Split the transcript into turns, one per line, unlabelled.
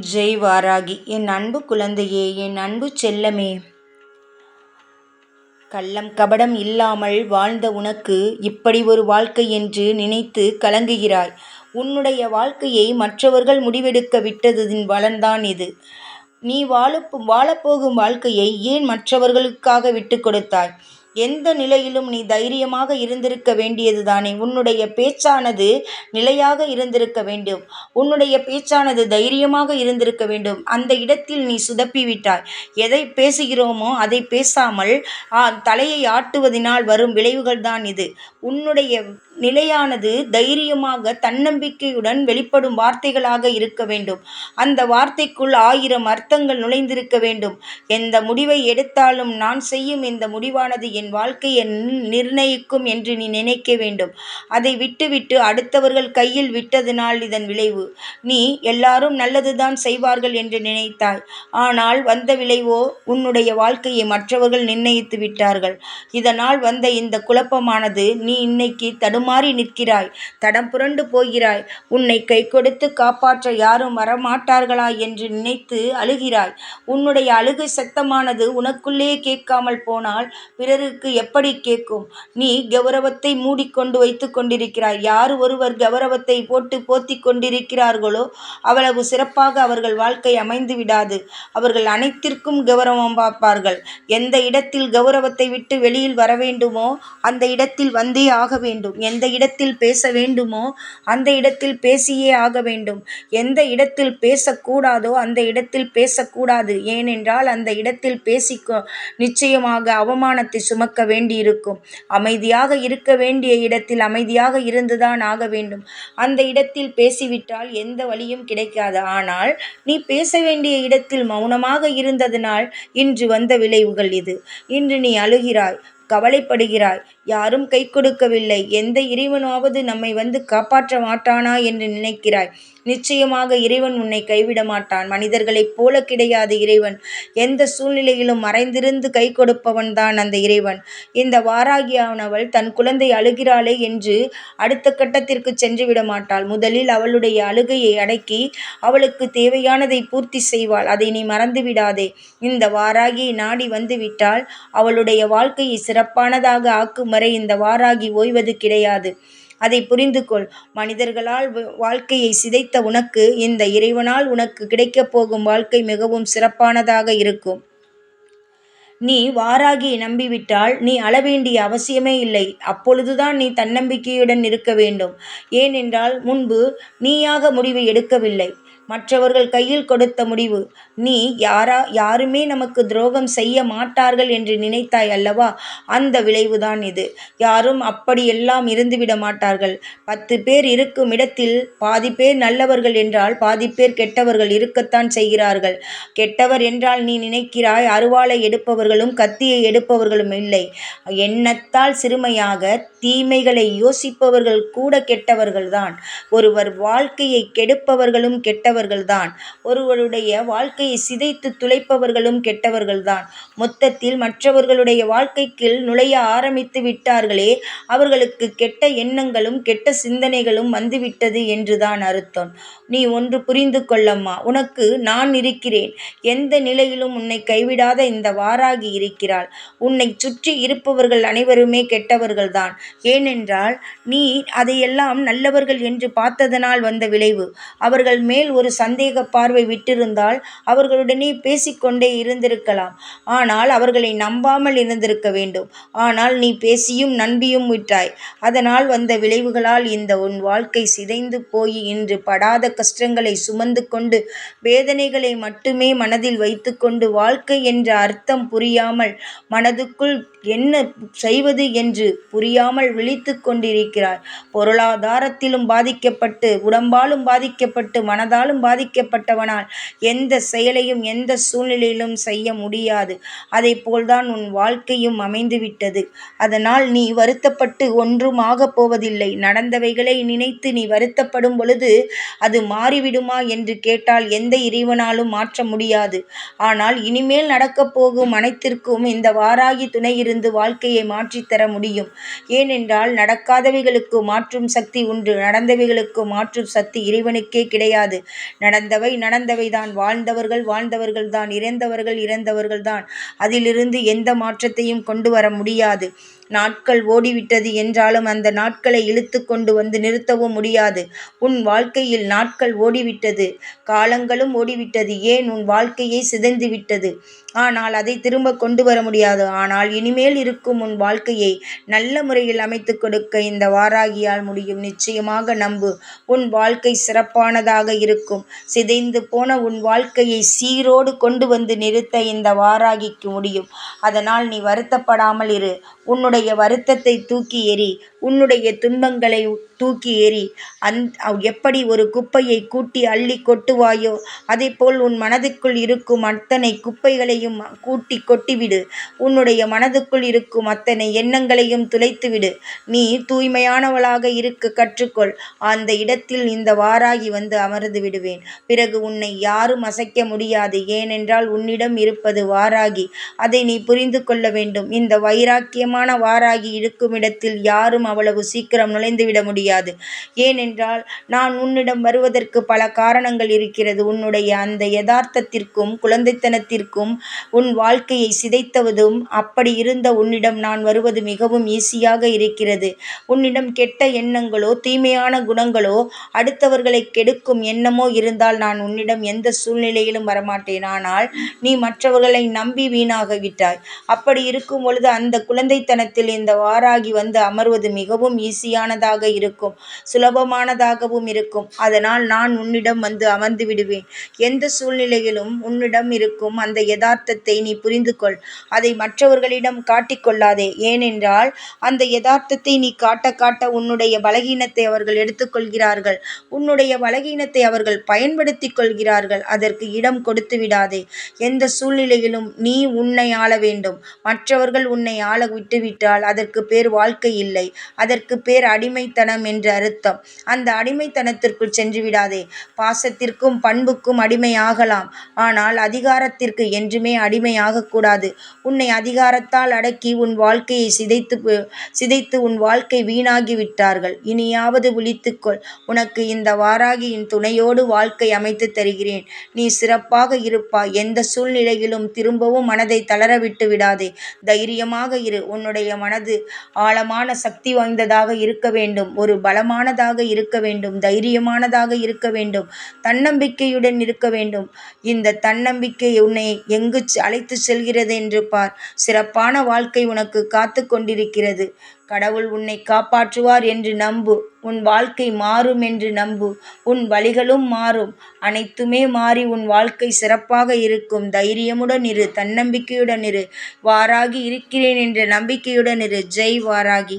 ஜெய் வாராகி என் அன்பு குழந்தையே என் அன்பு செல்லமே. கள்ளம் கபடம் இல்லாமல் வாழ்ந்த உனக்கு இப்படி ஒரு வாழ்க்கை என்று நினைத்து கலங்குகிறாய். உன்னுடைய வாழ்க்கையை மற்றவர்கள் முடிவெடுக்க விட்டதின் பலன்தான் இது. நீ வாழ வாழப்போகும் வாழ்க்கையை ஏன் மற்றவர்களுக்காக விட்டு கொடுத்தாய்? எந்த நிலையிலும் நீ தைரியமாக இருந்திருக்க வேண்டியது தானே உன்னுடைய பேச்சானது நிலையாக இருந்திருக்க வேண்டும். உன்னுடைய பேச்சானது தைரியமாக இருந்திருக்க வேண்டும். அந்த இடத்தில் நீ சுதப்பிவிட்டாய். எதை பேசுகிறோமோ அதை பேசாமல் தலையை ஆட்டுவதனால் வரும் விளைவுகள் தான் இது. உன்னுடைய நிலையானது தைரியமாக தன்னம்பிக்கையுடன் வெளிப்படும் வார்த்தைகளாக இருக்க வேண்டும். அந்த வார்த்தைக்குள் ஆயிரம் அர்த்தங்கள் நுழைந்திருக்க வேண்டும். எந்த முடிவை எடுத்தாலும் நான் செய்யும் இந்த முடிவானது என் வாழ்க்கையை நிர்ணயிக்கும் என்று நீ நினைக்க வேண்டும். அதை விட்டுவிட்டு அடுத்தவர்கள் கையில் விட்டதனால் இதன் விளைவு. நீ எல்லாரும் நல்லதுதான் செய்வார்கள் என்று நினைத்தாய். ஆனால் வந்த விளைவோ உன்னுடைய வாழ்க்கையை மற்றவர்கள் நிர்ணயித்து விட்டார்கள். இதனால் வந்த இந்த குழப்பமானது நீ இன்னைக்கு தடும் தடுமாறி நிற்கிறாய். தடம் புரண்டு போகிறாய். உன்னை கை கொடுத்து காப்பாற்ற யாரும் வரமாட்டார்களா என்று நினைத்து அழுகிறாய். உன்னுடைய அழுகை சத்தமானது உனக்குள்ளே கேட்காமல் போனால் பிறருக்கு எப்படி கேட்கும்? நீ கௌரவத்தை மூடிக்கொண்டு வைத்து கொண்டிருக்கிறாய். யார் ஒருவர் கௌரவத்தை போட்டு போத்தி கொண்டிருக்கிறார்களோ அவ்வளவு சிறப்பாக அவர்கள் வாழ்க்கை அமைந்து விடாது. அவர்கள் அனைத்திற்கும் கௌரவம் பார்ப்பார்கள். எந்த இடத்தில் கௌரவத்தை விட்டு வெளியில் வர வேண்டுமோ அந்த இடத்தில் வந்தே ஆக வேண்டும். எந்த இடத்தில் பேச வேண்டுமோ அந்த இடத்தில் பேசியே ஆக வேண்டும். எந்த இடத்தில் பேசக்கூடாதோ அந்த இடத்தில் பேசக்கூடாது. ஏனென்றால் அந்த இடத்தில் பேசி நிச்சயமாக அவமானத்தை சுமக்க வேண்டியிருக்கும். அமைதியாக இருக்க வேண்டிய இடத்தில் அமைதியாக இருந்துதான் ஆக வேண்டும். அந்த இடத்தில் பேசிவிட்டால் எந்த வழியும் கிடைக்காது. ஆனால் நீ பேச வேண்டிய இடத்தில் மௌனமாக இருந்ததனால் இன்று வந்த விளைவுகள் இது. இன்று நீ அழுகிறாய். கவலைப்படுகிறாய். யாரும் கை கொடுக்கவில்லை. எந்த இறைவனாவது நம்மை வந்து காப்பாற்ற மாட்டானா என்று நினைக்கிறாய். நிச்சயமாக இறைவன் உன்னை கைவிட மாட்டான் மனிதர்களைப் போல கிடையாது இறைவன். எந்த சூழ்நிலையிலும் மறைந்திருந்து கை கொடுப்பவன் தான் அந்த இறைவன். இந்த வாராகியானவள் தன் குழந்தை அழுகிறாளே என்று அடுத்த கட்டத்திற்கு சென்று விட மாட்டாள் முதலில் அவளுடைய அழுகையை அடக்கி அவளுக்கு தேவையானதை பூர்த்தி செய்வாள். அதை நீ மறந்து விடாதே. இந்த வாராகி நாடி வந்து விட்டால் அவளுடைய வாழ்க்கையை சிறப்பானதாக ஆக்கும் வரை இந்த வாராகி ஓய்வது கிடையாது. அதை புரிந்து கொள் மனிதர்களால் வாழ்க்கையை சிதைத்த உனக்கு இந்த இறைவனால் உனக்கு கிடைக்கப் போகும் வாழ்க்கை மிகவும் சிறப்பானதாக இருக்கும். நீ வாராகியை நம்பிவிட்டால் நீ அளவேண்டிய அவசியமே இல்லை. அப்பொழுதுதான் நீ தன்னம்பிக்கையுடன் இருக்க வேண்டும். ஏனென்றால் முன்பு நீயாக முடிவை எடுக்கவில்லை. மற்றவர்கள் கையில் கொடுத்த முடிவு. நீ யாரா யாருமே நமக்கு துரோகம் செய்ய மாட்டார்கள் என்று நினைத்தாய் அல்லவா? அந்த விளைவுதான் இது. யாரும் அப்படியெல்லாம் இருந்துவிட மாட்டார்கள். பத்து பேர் இருக்கும் இடத்தில் பாதி பேர் நல்லவர்கள் என்றால் பாதி பேர் கெட்டவர்கள் இருக்கத்தான் செய்கிறார்கள். கெட்டவர் என்றால் நீ நினைக்கிறாய் அருவாளை எடுப்பவர்களும் கத்தியை எடுப்பவர்களும் இல்லை. எண்ணத்தால் சிறுமையாக தீமைகளை யோசிப்பவர்கள் கூட கெட்டவர்கள்தான். ஒருவர் வாழ்க்கையை கெடுப்பவர்களும் கெட்ட கெட்டவர்கள்தான். ஒருவருடைய வாழ்க்கையை சிதைத்து துளைப்பவர்களும் கெட்டவர்கள்தான். மொத்தத்தில் மற்றவர்களுடைய வாழ்க்கைக்கு நுழைய ஆரம்பித்து விட்டார்களே அவர்களுக்கு கெட்ட எண்ணங்களும் கெட்ட சிந்தனைகளும் வந்துவிட்டது என்றுதான் அர்த்தம். நீ ஒன்று புரிந்து கொள்ளம்மா உனக்கு நான் இருக்கிறேன். எந்த நிலையிலும் உன்னை கைவிடாத இந்த வாராகி இருக்கிறாள். உன்னை சுற்றி இருப்பவர்கள் அனைவருமே கெட்டவர்கள்தான். ஏனென்றால் நீ அதையெல்லாம் நல்லவர்கள் என்று பார்த்ததனால் வந்த விளைவு. அவர்கள் மேல் ஒரு சந்தேக பார்வை விட்டிருந்தால் அவர்களுடனே பேசிக்கொண்டே இருந்திருக்கலாம். ஆனால் அவர்களை நம்பாமல் இருந்திருக்க வேண்டும். ஆனால் நீ பேசியும் நம்பியும் விட்டாய் அதனால் வந்த விளைவுகளால் இந்த உன் வாழ்க்கை சிதைந்து போய் இன்று படாத கஷ்டங்களை சுமந்து கொண்டு வேதனைகளை மட்டுமே மனதில் வைத்துக்கொண்டு வாழ்க்கை என்ற அர்த்தம் புரியாமல் மனதுக்குள் என்ன செய்வது என்று புரியாமல் விழித்து கொண்டிருக்கிறாய். பொருளாதாரத்திலும் பாதிக்கப்பட்டு உடம்பாலும் பாதிக்கப்பட்டு மனதாலும் பாதிக்கப்பட்டவனால் எந்த செயலையும் எந்த சூழ்நிலையிலும் செய்ய முடியாது. அதை போல்தான் உன் வாழ்க்கையும் அமைந்துவிட்டது. அதனால் நீ வருத்தப்பட்டு ஒன்றும் ஆகப் போவதில்லை. நடந்தவைகளை நினைத்து நீ வருத்தப்படும் பொழுது அது மாறிவிடுமா என்று கேட்டால் எந்த இறைவனாலும் மாற்ற முடியாது. ஆனால் இனிமேல் நடக்கப் போகும் அனைத்திற்கும் இந்த வாராகி துணை இருந்து வாழ்க்கையை மாற்றித்தர முடியும். ஏனென்றால் நடக்காதவைகளுக்கு மாற்றும் சக்தி உண்டு. நடந்தவைகளுக்கு மாற்றும் சக்தி இறைவனுக்கே கிடையாது. நடந்தவை நடந்தவை தான் வாழ்ந்தவர்கள் வாழ்ந்தவர்கள் தான் இறந்தவர்கள் தான் அதிலிருந்து எந்த மாற்றத்தையும் கொண்டு வர முடியாது. நாட்கள் ஓடிவிட்டது என்றாலும் அந்த நாட்களை இழுத்து கொண்டு வந்து நிறுத்தவும் முடியாது. உன் வாழ்க்கையில் நாட்கள் ஓடிவிட்டது. காலங்களும் ஓடிவிட்டது. ஏன் உன் வாழ்க்கையை சிதைந்து விட்டது? ஆனால் அதை திரும்ப கொண்டு வர முடியாது. ஆனால் இனிமேல் இருக்கும் உன் வாழ்க்கையை நல்ல முறையில் அமைத்து கொடுக்க இந்த வாராகியால் முடியும். நிச்சயமாக நம்பு. உன் வாழ்க்கை சிறப்பானதாக இருக்கும். சிதைந்து போன உன் வாழ்க்கையை சீரோடு கொண்டு வந்து நிறுத்த இந்த வாராகிக்கு முடியும். அதனால் நீ வருத்தப்படாமல் இரு. உன்னுடைய வருத்தத்தை தூக்கி எறி உன்னுடைய துன்பங்களை தூக்கி எறி அந் எப்படி ஒரு குப்பையை கூட்டி அள்ளி கொட்டுவாயோ அதேபோல் உன் மனதுக்குள் இருக்கும் அத்தனை குப்பைகளையும் கூட்டி கொட்டிவிடு. உன்னுடைய மனதுக்குள் இருக்கும் அத்தனை எண்ணங்களையும் துளைத்துவிடு. நீ தூய்மையானவளாக இருக்க கற்றுக்கொள். அந்த இடத்தில் இந்த வாராகி வந்து அமர்ந்து விடுவேன். பிறகு உன்னை யாரும் அசைக்க முடியாது. ஏனென்றால் உன்னிடம் இருப்பது வாராகி. அதை நீ புரிந்து கொள்ள வேண்டும். இந்த வைராக்கியமான வாராகி இருக்கும் இடத்தில் யாரும் அவ்வளவு சீக்கிரம் நுழைந்துவிட முடியாது. ஏனென்றால் நான் உன்னிடம் வருவதற்கு பல காரணங்கள் இருக்கிறது. உன்னுடைய அந்த யதார்த்தத்திற்கும் குழந்தைத்தனத்திற்கும் உன் வாழ்க்கையை சிதைத்தவதும் அப்படி இருந்த உன்னிடம் நான் வருவது மிகவும் ஈஸியாக இருக்கிறது. உன்னிடம் கெட்ட எண்ணங்களோ தீமையான குணங்களோ அடுத்தவர்களை கெடுக்கும் எண்ணமோ இருந்தால் நான் உன்னிடம் எந்த சூழ்நிலையிலும் வரமாட்டேன். ஆனால் நீ மற்றவர்களை நம்பி வீணாக விட்டாய். அப்படி இருக்கும் பொழுது அந்த குழந்தைத்தனத்தில் இந்த வாராகி வந்து அமர்வது மிகவும் ஈஸியானதாக இருக்கும். சுலபமானதாகவும் இருக்கும். அதனால் நான் உன்னிடம் வந்து அமர்ந்து விடுவேன். எந்த சூழ்நிலையிலும் உன்னிடம் இருக்கும் அந்த யதார்த்தத்தை நீ புரிந்து கொள் அதை மற்றவர்களிடம் காட்டிக்கொள்ளாதே. ஏனென்றால் அந்த யதார்த்தத்தை நீ காட்ட காட்ட உன்னுடைய பலகீனத்தை அவர்கள் எடுத்துக்கொள்கிறார்கள். உன்னுடைய பலகீனத்தை அவர்கள் பயன்படுத்தி கொள்கிறார்கள். அதற்கு இடம் கொடுத்து விடாதே. எந்த சூழ்நிலையிலும் நீ உன்னை ஆள வேண்டும். மற்றவர்கள் உன்னை ஆள விட்டுவிட்டால் அதற்கு பேர் வாழ்க்கை இல்லை. அதற்கு பேர் அடிமைத்தனம் என்று அர்த்தம். அந்த அடிமைத்தனத்திற்குள் சென்று விடாதே பாசத்திற்கும் பண்புக்கும் அடிமையாகலாம். ஆனால் அதிகாரத்திற்கு என்றுமே அடிமையாகக்கூடாது உன்னை அதிகாரத்தால் அடக்கி உன் வாழ்க்கையை சிதைத்து சிதைத்து உன் வாழ்க்கை வீணாகி விட்டார்கள் இனியாவது விழித்துக்கொள். உனக்கு இந்த வாராகியின் துணையோடு வாழ்க்கை அமைத்து தருகிறேன். நீ சிறப்பாக இருப்பாய். எந்த சூழ்நிலையிலும் திரும்பவும் மனதை தளர விட்டு விடாதே தைரியமாக இரு. உன்னுடைய மனது ஆழமான சக்தி வாய்ந்ததாக இருக்க வேண்டும். ஒரு பலமானதாக இருக்க வேண்டும். தைரியமானதாக இருக்க வேண்டும். தன்னம்பிக்கையுடன் இருக்க வேண்டும். இந்த தன்னம்பிக்கை உன்னை எங்கு அழைத்து செல்கிறது என்று பார். சிறப்பான வாழ்க்கை உனக்கு காத்து கொண்டிருக்கிறது. கடவுள் உன்னை காப்பாற்றுவார் என்று நம்பு. உன் வாழ்க்கை மாறும் என்று நம்பு. உன் வழிகளும் மாறும். அனைத்துமே மாறி உன் வாழ்க்கை சிறப்பாக இருக்கும். தைரியமுடன் இரு. தன்னம்பிக்கையுடன் இரு. வாராகி இருக்கிறேன் என்ற நம்பிக்கையுடன் இரு. ஜெய் வாராகி.